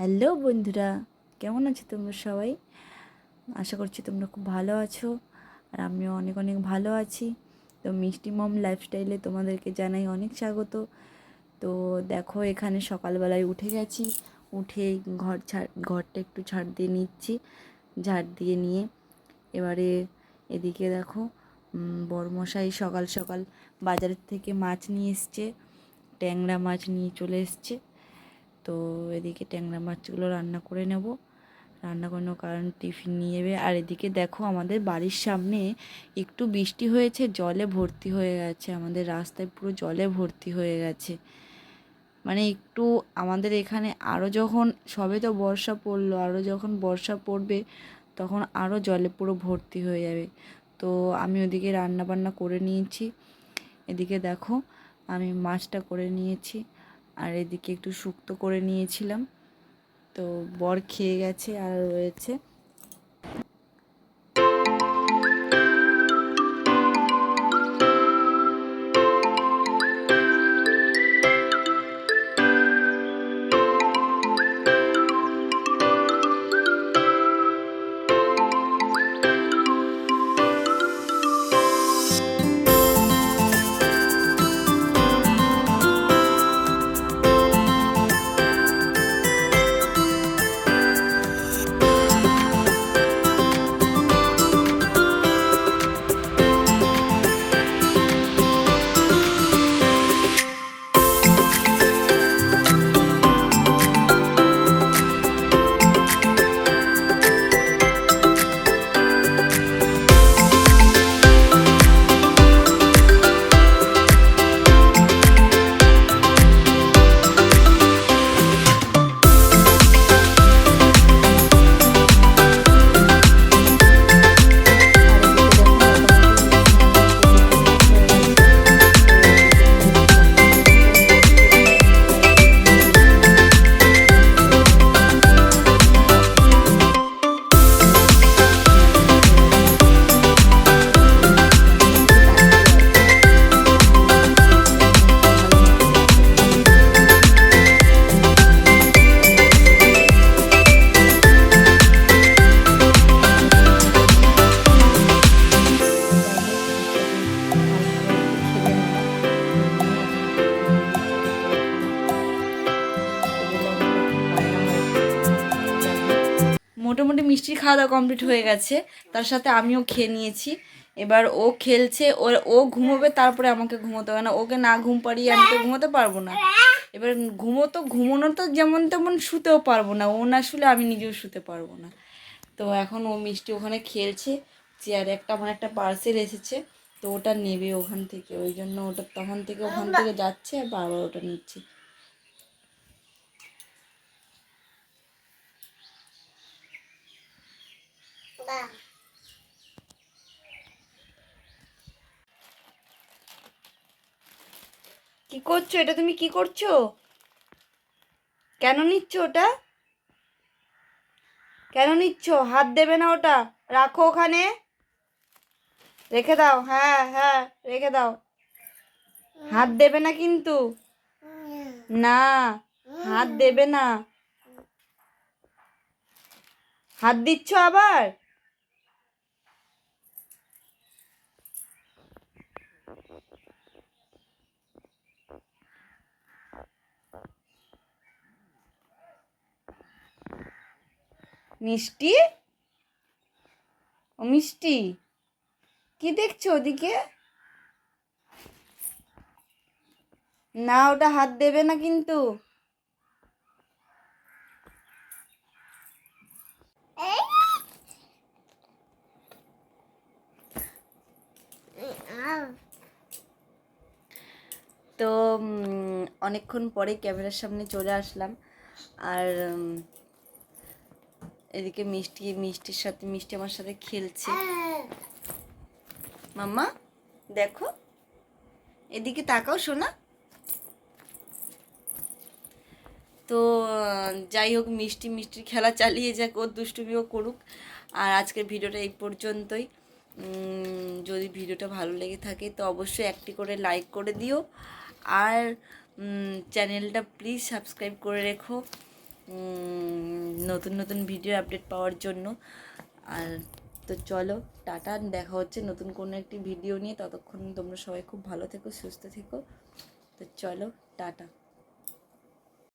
Hello বন্ধুরা কেমন আছো তোমরা সবাই? আশা করছি তোমরা খুব ভালো আছো আর আমিও অনেক অনেক ভালো আছি। তো মিষ্টি মম লাইফস্টাইলে তোমাদেরকে জানাই অনেক স্বাগত। তো দেখো এখানে সকালবেলায় উঠে গেছি। উঠে ঘর ছাড় ঘরটা একটু ছাড় দিয়ে নিচ্ছি ঝাড় দিয়ে নিয়ে। এবারে এদিকে দেখো উম, বড়মশাই সকাল সকাল বাজারের থেকে মাছ নিয়ে এসছে ট্যাংরা মাছ নিয়ে চলে এসছে। তো এদিকে ট্যাংরা মাছগুলো রান্না করে নেব। রান্না করে নেব কারণ টিফিন নিয়ে যাবে। আর এদিকে দেখো আমাদের বাড়ির সামনে একটু বৃষ্টি হয়েছে, জলে ভর্তি হয়ে গেছে। আমাদের রাস্তায় পুরো জলে ভর্তি হয়ে গেছে। মানে একটু আমাদের এখানে আরও যখন, সবে তো বর্ষা পড়ল আরও যখন বর্ষা পড়বে তখন আরও জলে পুরো ভর্তি হয়ে যাবে। তো আমি ওদিকে রান্না বান্না করে নিয়েছি। এদিকে দেখো আমি মাছটা করে নিয়েছি। আর এদিকে একটু শুক্তো করে নিয়েছিলাম। তো বর খেয়ে গেছে আর রয়েছে। মোটামুটি মিষ্টির খাওয়া দাওয়া কমপ্লিট হয়ে গেছে। তার সাথে আমিও খেয়ে নিয়েছি। এবার ও খেলছে, ওর, ও ঘুমোবে, তারপরে আমাকে ঘুমোতে হবে না। ওকে না ঘুম পাড়িয়ে আমি তো ঘুমোতে পারব না। এবার ঘুমো তো ঘুমোনো তো যেমন তেমন শুতেও পারব না। ও না শুলে আমি নিজেও শুতে পারব না। তো এখন ও মিষ্টি ওখানে খেলছে। চেয়ারে একটা, আমার একটা পার্সেল এসেছে। তো ওটা নেবে ওখান থেকে। ওই জন্য ওটা তখন থেকে ওখান থেকে যাচ্ছে আর বারবার ওটা নিচ্ছে। কি করছ? এটা তুমি কি করছ? কেন নিচ্ছ ওটা? কেন নিচ্ছ? হাত দেবে না ওটা? রাখো ওখানে। রেখে দাও। হ্যাঁ হ্যাঁ রেখে দাও। হাত দেবে না কিন্তু। না, হাত দেবে না। হাত দিচ্ছ আবার? মিষ্টি? ও মিষ্টি। কি দেখছ ওদিকে? না, ওটা হাত দেবে না কিন্তু। তো অনেকক্ষণ পরে ক্যামেরার সামনে চলে আসলাম। আর এদিকে মিষ্টি, মিষ্টির সাথে, মিষ্টি আমার সাথে খেলছে। মাম্মা, দেখো। এদিকে তাকাও শোনা তো, যাই হোক, মিষ্টি, মিষ্টির খেলা চালিয়ে যাক, ও দুষ্টুমিও করুক। আর আজকের ভিডিওটা এই পর্যন্তই। যদি ভিডিওটা ভালো লেগে থাকে, তো অবশ্যই একটি করে লাইক করে দিও। আর চ্যানেলটা প্লিজ সাবস্ক্রাইব করে রেখো। নতুন নতুন ভিডিও আপডেট পাওয়ার জন্য। আর তো চলো, টাটা, দেখা হচ্ছে নতুন কোনো একটি ভিডিও নিয়ে। ততক্ষণ তোমরা সবাই খুব ভালো থেকো, সুস্থ থেকো। তো চলো, টাটা।